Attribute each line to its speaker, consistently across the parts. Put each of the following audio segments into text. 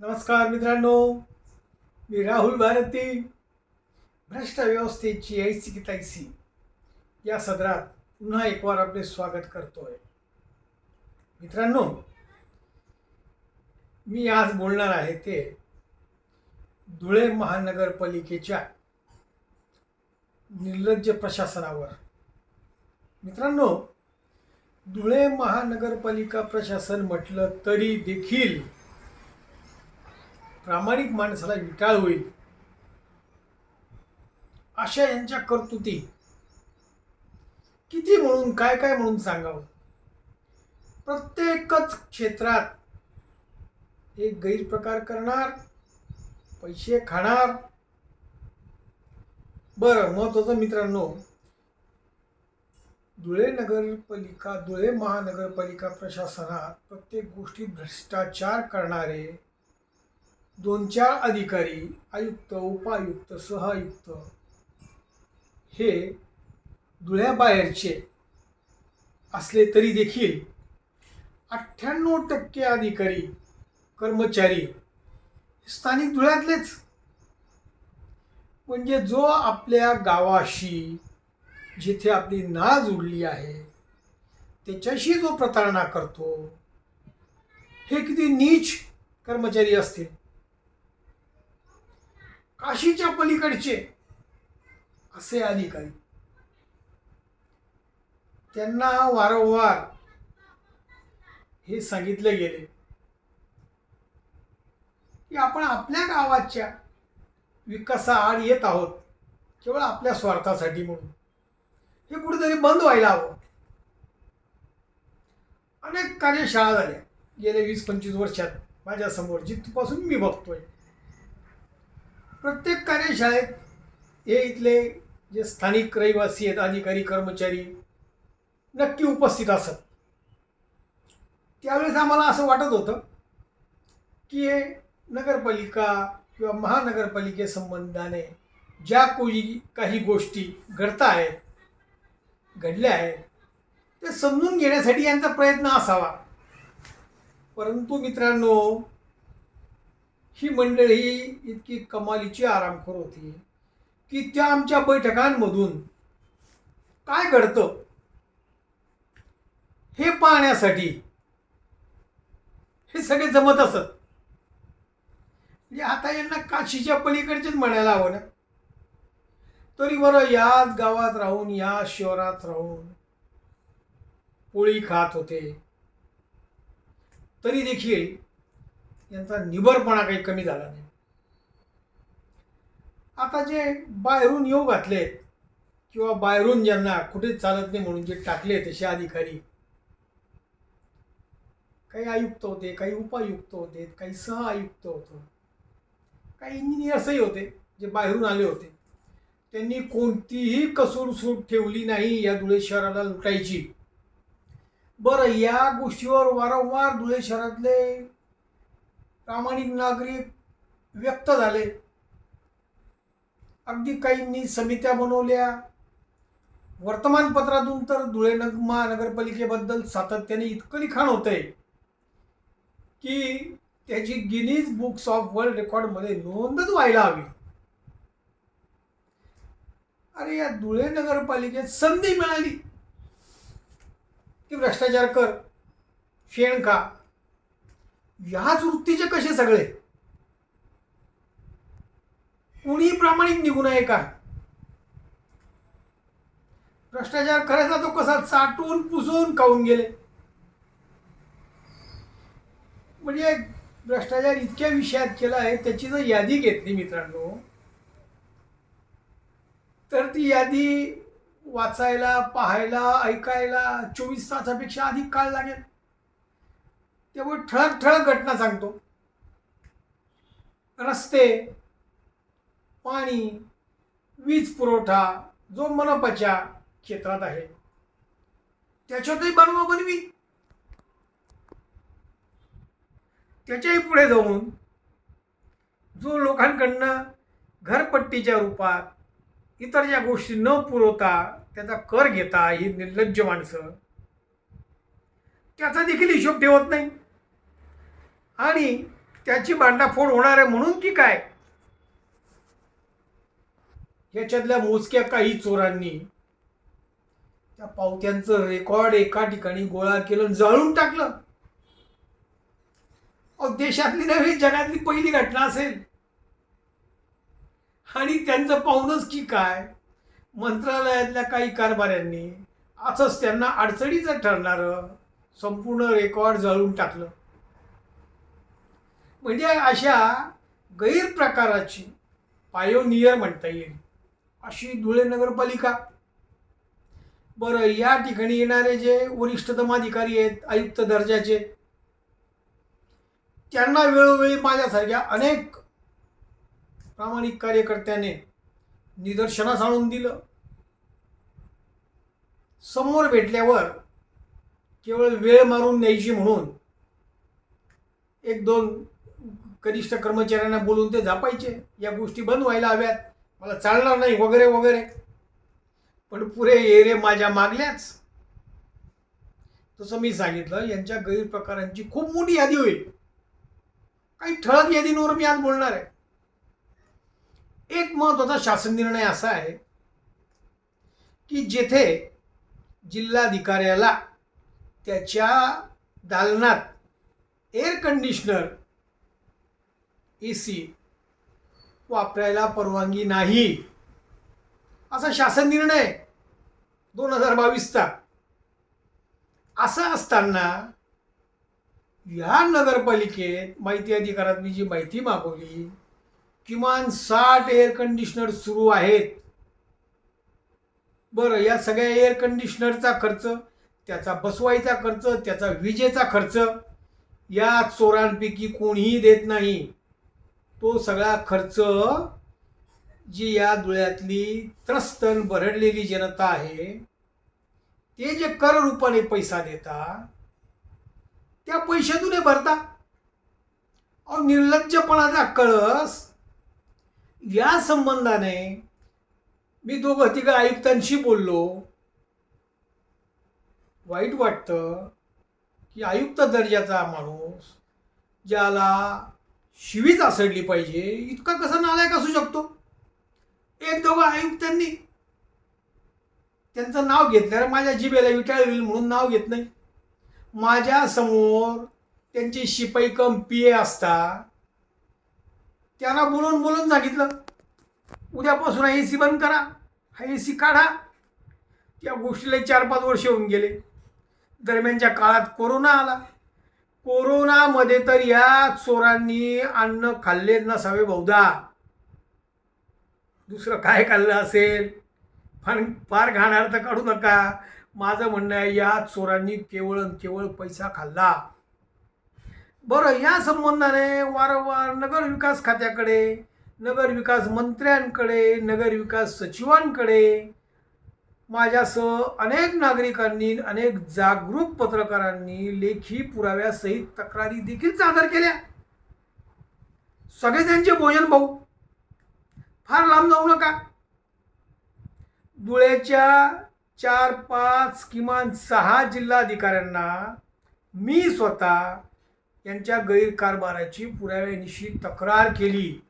Speaker 1: नमस्कार मित्रांनो मी राहुल भारती भ्रष्ट व्यवस्थेची ऐसी की तैसी. या सदरात पुन्हा एक वार आपले स्वागत करतोय. मित्रांनो मी आज बोलणार आहे ते धुळे महानगरपालिकेच्या निर्लज्ज प्रशासनावर. मित्रांनो धुळे महानगरपालिका प्रशासन म्हटलं तरी देखील प्रामाणिक माणसाला विटाळ होईल. अशा यांच्या कर्तुती. किती म्हणून काय काय म्हणून सांगावं? प्रत्येकच क्षेत्रात एक गैरप्रकार करणार पैसे खाणार. बरं महत्वाचं मित्रांनो धुळे नगरपालिका धुळे महानगरपालिका प्रशासनात प्रत्येक गोष्टीत भ्रष्टाचार करणारे दोन चार अधिकारी आयुक्त उपायुक्त सहआयुक्त हे धुळ्याबाहेरचे असले तरी देखील अठ्ठ्याण्णव टक्के अधिकारी कर्मचारी स्थानिक धुळ्यातलेच. म्हणजे जो आपल्या गावाशी जिथे आपली नाळ जुडली आहे त्याच्याशी जो प्रतारणा करतो हे किती नीच कर्मचारी असतील. काशीच्या पलीकडचे असे अधिकारी. त्यांना वारंवार हे सांगितले गेले. की आपण आपल्या गावाच्या विकासाआड येत आहोत केवळ आपल्या स्वार्थासाठी म्हणून. हे कुठेतरी बंद व्हायला हवं. अनेक कार्यशाळा झाल्या. गेल्या वीस पंचवीस वर्षात माझ्यासमोर जिथपासून मी बघतोय. प्रत्येक कार्यशाळेत हे इथले जे स्थानिक रहिवासी आहेत अधिकारी कर्मचारी नक्की उपस्थित असत. त्यावेळेस आम्हाला असं वाटत होतं की हे नगरपालिका किंवा महानगरपालिकेसंबंधाने ज्या कोणी काही गोष्टी घडत आहेत घडल्या आहेत ते समजून घेण्यासाठी यांचा प्रयत्न असावा. परंतु मित्रांनो ही मंडळी इतकी कमालीची आरामखोर होती की त्या आमच्या बैठकांमधून काय घडतं? हे पाहण्यासाठी हे सगळे जमत असत. म्हणजे आता यांना काशीच्या पलीकडचेच म्हणायला हवं ना? तरी बरं याच गावात राहून या शहरात राहून पोळी खात होते. तरी देखील यांचा निबरपणा काही कमी झाला नाही. आता जे बाहेरून येऊ घातले किंवा बाहेरून ज्यांना कुठेच चालत नाही म्हणून जे टाकले तसे अधिकारी काही आयुक्त होते काही उपायुक्त होते काही सह आयुक्त होतं काही इंजिनियर्सही होते जे बाहेरून आले होते. त्यांनी कोणतीही कसूर सूट ठेवली नाही या धुळे शहराला लुटायची. बरं या गोष्टीवर वारंवार धुळे शहरातले प्रामाणिक नागरिक व्यक्त झाले. अगदी काहींनी समित्या बनवल्या. वर्तमानपत्रातून तर धुळे नग महानगरपालिकेबद्दल सातत्याने इतकं लिखाण होत आहे की त्याची गिनीज बुक्स ऑफ वर्ल्ड रेकॉर्डमध्ये नोंदच व्हायला हवी. अरे या धुळे नगरपालिकेत संधी मिळाली. की भ्रष्टाचार कर शेण खा. ह्याच वृत्तीचे कसे सगळे? कुणी प्रामाणिक निघून आहे का? भ्रष्टाचार करायचा तो कसा चाटून पुसून खाऊन गेले. म्हणजे भ्रष्टाचार इतक्या विषयात केला आहे त्याची जर यादी घेतली मित्रांनो तर ती यादी वाचायला पाहायला ऐकायला चोवीस तासापेक्षा अधिक काळ लागेल. त्यामुळे ठळक ठळक घटना सांगतो. रस्ते पाणी वीज पुरवठा जो मनपाच्या क्षेत्रात आहे. त्याच्यातही बनवा बनवी. त्याच्याही पुढे जाऊन जो लोकांकडनं घरपट्टीच्या रूपात इतर ज्या गोष्टी न पुरवता त्याचा कर घेता ही निर्लज्ज माणसं त्याचा देखील हिशोब ठेवत नाही. आणि त्याची भांडाफोड होणार आहे म्हणून की काय? याच्यातल्या मोजक्या काही चोरांनी त्या पावत्यांचं रेकॉर्ड एका ठिकाणी गोळा केलं जाळून टाकलं. अहो देशातली नव्हे जगातली पहिली घटना असेल. आणि त्यांचं पाहूनच की काय? मंत्रालयातल्या काही कारभाऱ्यांनी असंच त्यांना अडचणीचं ठरणारं संपूर्ण रेकॉर्ड जळून टाकलं. म्हणजे अशा गैरप्रकाराची पायोनियर म्हणता येईल. अशी धुळे नगरपालिका. बरं या ठिकाणी येणारे जे वरिष्ठतम अधिकारी आहेत आयुक्त दर्जाचे त्यांना वेळोवेळी माझ्यासारख्या अनेक प्रामाणिक कार्यकर्त्याने निदर्शनास आणून दिलं. समोर भेटल्यावर केवळ वेळ मारून न्यायची म्हणून एक दोन कनिष्ठ कर्मचाऱ्यांना बोलून ते झापायचे. या गोष्टी बंद व्हायला हव्यात. मला चालणार नाही वगैरे वगैरे. पण पुरे एरे माझ्या मागल्याच. तसं मी सांगितलं यांच्या गैरप्रकारांची खूप मोठी यादी होईल. काही ठळक यादींवर मी आज बोलणार आहे. एक महत्त्वाचा शासन निर्णय असा आहे की जेथे जिल्हाधिकाऱ्याला त्याच्या दालनात एअर कंडिशनर ए सी वापरायला परवानगी नाही. असा शासन निर्णय दोन हजार बावीसचा. असं असताना या नगरपालिकेत माहिती अधिकारात मी जी माहिती मागवली किमान साठ एअर कंडिशनर सुरू आहेत. बरं या सगळ्या एअर कंडिशनरचा खर्च त्याचा बसवायचा खर्च त्याचा विजेचा खर्च या चोरांपैकी कोणीही देत नाही. तो सगळा खर्च जी या धुळ्यातली त्रस्तन बरडलेली जनता आहे ते जे कर रूपाने पैसा देता त्या पैशातून हे भरता. अहो निर्लज्जपणाचा कळस. या संबंधाने मी दोघं तिघं आयुक्तांशी बोललो. वाईट वाटतं की आयुक्त दर्जाचा माणूस ज्याला शिवीच असडली पाहिजे. इतका कसा नालायक असू शकतो? एक दोघं आयुक्तांनी त्यांचं नाव घेतल्यावर माझ्या जिबेला विटाळ होईल म्हणून नाव घेत नाही. माझ्यासमोर त्यांचे शिपाई कम पी ए असता. त्यांना बोलून बोलून सांगितलं उद्यापासून ए सी बंद करा. हा ए सी काढा. त्या गोष्टीला चार पाच वर्ष होऊन गेले. दरम्यानच्या काळात कोरोना आला. कोरोनामध्ये तर या चोरांनी अन्न खाल्ले नसावे बहुधा. दुसरं काय खाल्लं असेल? पण फार घाणार तर काढू नका. माझं म्हणणं आहे या चोरांनी केवळ केवळ पैसा खाल्ला. बरं या संबंधाने वारंवार नगरविकास खात्याकडे नगरविकास मंत्र्यांकडे नगरविकास सचिवांकडे माझ्यासह अनेक नागरिकांनी अनेक जागरूक पत्रकारांनी लेखी पुराव्यासहित तक्रारी देखील सादर केल्या. सगळे त्यांचे भोजन भाऊ. फार लांब जाऊ नका. धुळ्याच्या चार पाच किमान सहा जिल्हाधिकाऱ्यांना मी स्वतः यांच्या गैरकारभाराची पुराव्यानिशी तक्रार केली.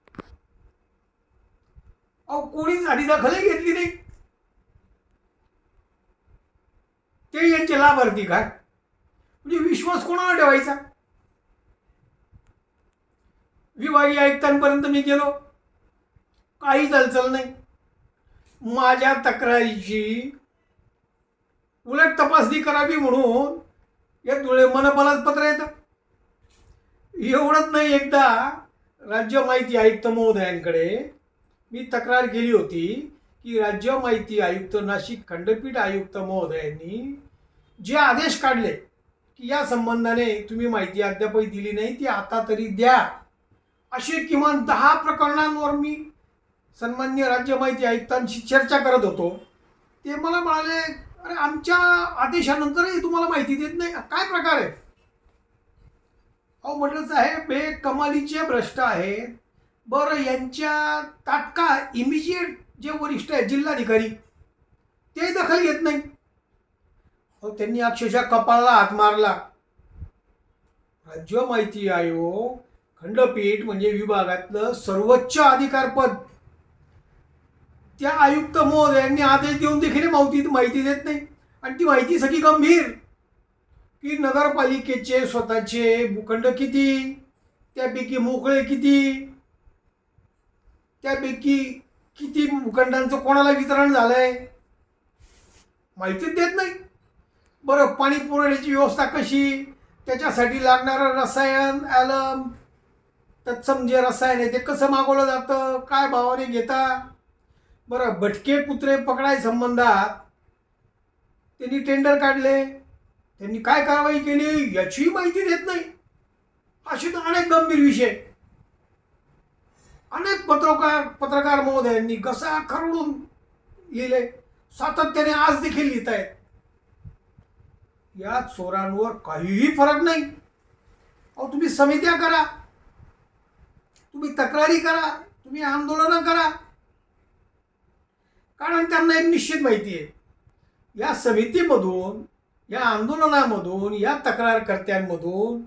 Speaker 1: अहो कोणीच दखलही घेतली नाही. ते यांचे लाभार्थी काय? म्हणजे विश्वास कोणावर ठेवायचा? विभागीय आयुक्तांपर्यंत मी गेलो. काही हालचाल नाही. माझ्या तक्रारीची उलट तपासणी करावी म्हणून या धुळे मनपालाच पत्र येतं. एवढंच नाही एकदा राज्य माहिती आयुक्त महोदयांकडे मी तक्रार केली होती की राज्य माहिती आयुक्त नाशिक खंडपीठ आयुक्त महोदयांनी जे आदेश काढले की या संबंधाने तुम्ही माहिती अद्यापही दिली नाही ती आता तरी द्या. असे किमान दहा प्रकरणांवर मी सन्मान्य राज्य माहिती आयुक्तांशी चर्चा करत होतो. ते मला म्हणाले अरे आमच्या आदेशानंतरही तुम्हाला माहिती देत नाही? काय प्रकार आहे? अहो म्हटलं साहेब हे कमालीचे भ्रष्ट आहेत बरं यांच्या तात्काळ इमिजिएट जे वरिष्ठ आहेत जिल्हाधिकारी ते दखल घेत नाही. त्यांनी अक्षरशः कपाळाला हात मारला. राज्य माहिती आयोग खंडपीठ म्हणजे विभागातलं सर्वोच्च अधिकारपद. त्या आयुक्त महोदयांनी आदेश देऊन देखील माहिती माहिती देत नाही. आणि ती माहिती सगळी गंभीर. की नगरपालिकेचे स्वतःचे भूखंड किती? त्यापैकी मोकळे किती? त्यापैकी किती भूखंडांचं कोणाला वितरण झालंय? माहितीच देत नाही. बरं पाणी पुरवण्याची व्यवस्था कशी? त्याच्यासाठी लागणारं रसायन ॲलम तत्सम जे रसायन आहे ते कसं मागवलं जातं? काय भावाने घेता? बरं भटके कुत्रे पकडाय संबंधात त्यांनी टेंडर काढले. त्यांनी काय कारवाई केली? याचीही माहिती देत नाही. असे तर अनेक गंभीर विषय. अनेक पत्रकार पत्रकार महोदयांनी घसा खरडून लिहिले. सातत्याने आज देखील लिहित आहेत या चोरांवर काहीही फरक नाही. अहो तुम्ही समित्या करा. तुम्ही तक्रारी करा. तुम्ही आंदोलनं करा. कारण त्यांना एक निश्चित माहिती आहे. या समितीमधून या आंदोलनामधून या तक्रारकर्त्यांमधून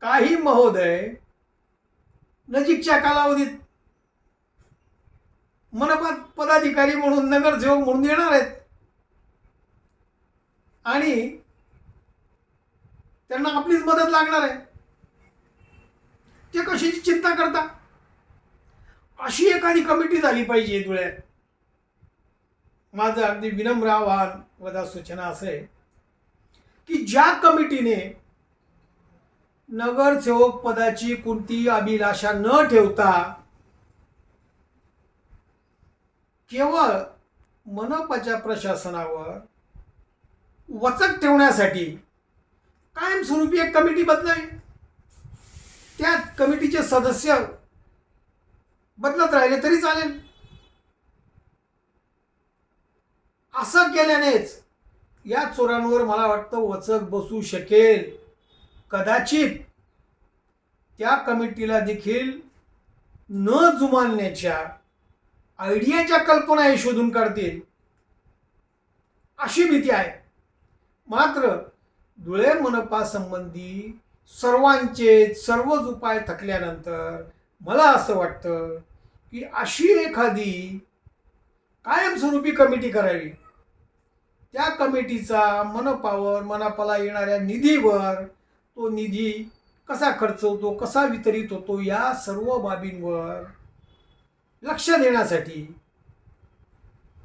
Speaker 1: काही महोदय नजीकच्या कालावधीत मनपा पदाधिकारी म्हणून नगरसेवक म्हणून येणार आहेत. आणि त्यांना आपलीच मदत लागणार आहे. ते कशाची चिंता करता? अशी एखादी कमिटी झाली पाहिजे धुळ्यात. माझं अगदी विनम्र आव्हान वदा सूचना असं आहे की ज्या कमिटीने नगरसेवक पदाची कोणतीही अभिलाषा न ठेवता केवळ मनपाच्या प्रशासनावर वचक ठेवण्यासाठी कायमस्वरूपी एक कमिटी बदलावी. त्या कमिटीचे सदस्य बदलत राहिले तरी चालेल. असं केल्यानेच या चोरांवर मला वाटतं वचक बसू शकेल. कदाचित त्या कमिटीला देखील न जुमानण्याच्या आयडियाच्या कल्पना हे शोधून काढतील अशी भीती आहे. मात्र धुळे मनपा संबंधी सर्वांचे सर्वच उपाय थकल्यानंतर मला असं वाटतं की अशी एखादी कायमस्वरूपी कमिटी करावी. त्या कमिटीचा मनपावर मनपाला येणाऱ्या निधीवर तो निधी कसा खर्च होतो कसा वितरित होतो या सर्व बाबींवर लक्ष देण्यासाठी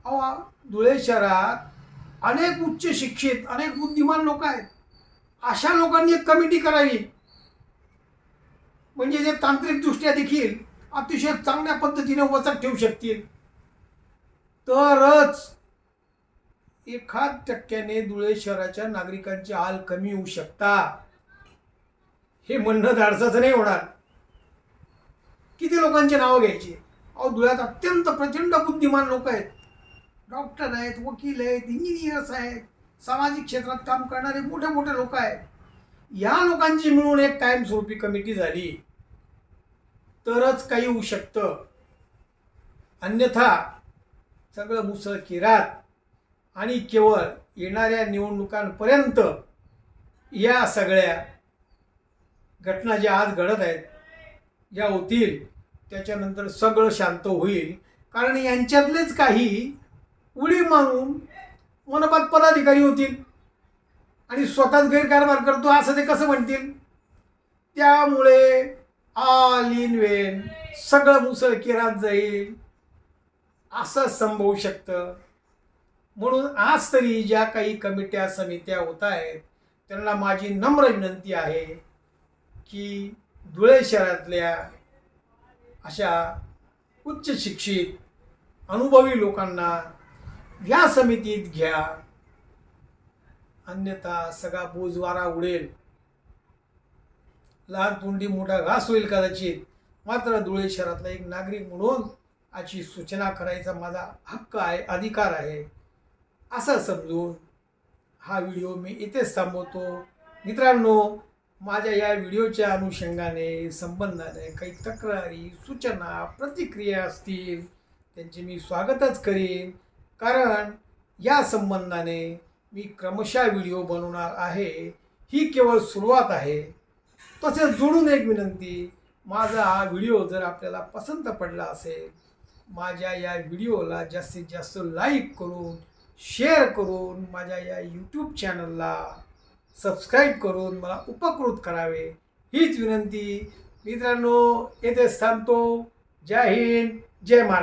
Speaker 1: अहो धुळे शहरात अनेक उच्च शिक्षित अनेक बुद्धिमान लोक आहेत. अशा लोकांनी एक कमिटी करावी. म्हणजे जे तांत्रिकदृष्ट्या देखील अतिशय चांगल्या पद्धतीने वचक ठेवू शकतील. तरच एखाद टक्क्याने धुळे शहराच्या नागरिकांचे हाल कमी होऊ शकता हे म्हणणं धाडसाचं नाही होणार. किती लोकांचे नावं घ्यायची? अहो धुळ्यात अत्यंत प्रचंड बुद्धिमान लोक आहेत. डॉक्टर आहेत वकील आहेत इंजिनियर्स आहेत सामाजिक क्षेत्रात काम करणारे मोठे मोठे लोक आहेत. या लोकांची मिळून एक कायमस्वरूपी कमिटी झाली. तरच काही होऊ शकतं. अन्यथा सगळं मुसळ किरात आणि केवळ येणाऱ्या निवडणुकांपर्यंत या सगळ्या घटना ज्या आज घडत आहेत ज्या होतील त्याच्यानंतर सगळं शांत होईल. कारण यांच्यातलेच काही उडी मारून मनपात पदाधिकारी होतील आणि स्वतःच गैरकारभार करतो असं ते कसं म्हणतील? त्यामुळे आल इन वेन सगळं मुसळ किरात जाईल. असं संभवू शकतं. म्हणून आज तरी ज्या काही कमिट्या समित्या होत आहेत त्यांना माझी नम्र विनंती आहे की धुळे शहरातल्या अशा उच्च शिक्षित अनुभवी लोकांना या समितीत घ्या. अन्यथा सगळा बोजवारा उडेल. लहान तोंडी मोठा घास होईल कदाचित. मात्र धुळे शहरातला एक नागरिक म्हणून अशी सूचना करायचा माझा हक्क आहे अधिकार आहे. असं समजून हा व्हिडिओ मी इथेच थांबवतो. मित्रांनो माझ्या या व्हिडिओच्या अनुषंगाने संबंधाने काही तक्रारी सूचना प्रतिक्रिया असतील त्यांचे मी स्वागतच करीन. कारण या संबंधाने मी क्रमशः व्हिडिओ बनवणार आहे. ही केवळ सुरुवात आहे. तसेच जोडून एक विनंती माझा हा व्हिडिओ जर आपल्याला पसंत पडला असेल माझ्या या व्हिडिओला जास्तीत जास्त लाईक करून शेअर करून माझ्या या यूट्यूब चॅनलला सबस्क्राईब करून मला उपकृत करावे हीच विनंती. मित्रांनो येथेच थांबतो. जय हिंद जय महाराष्ट्र.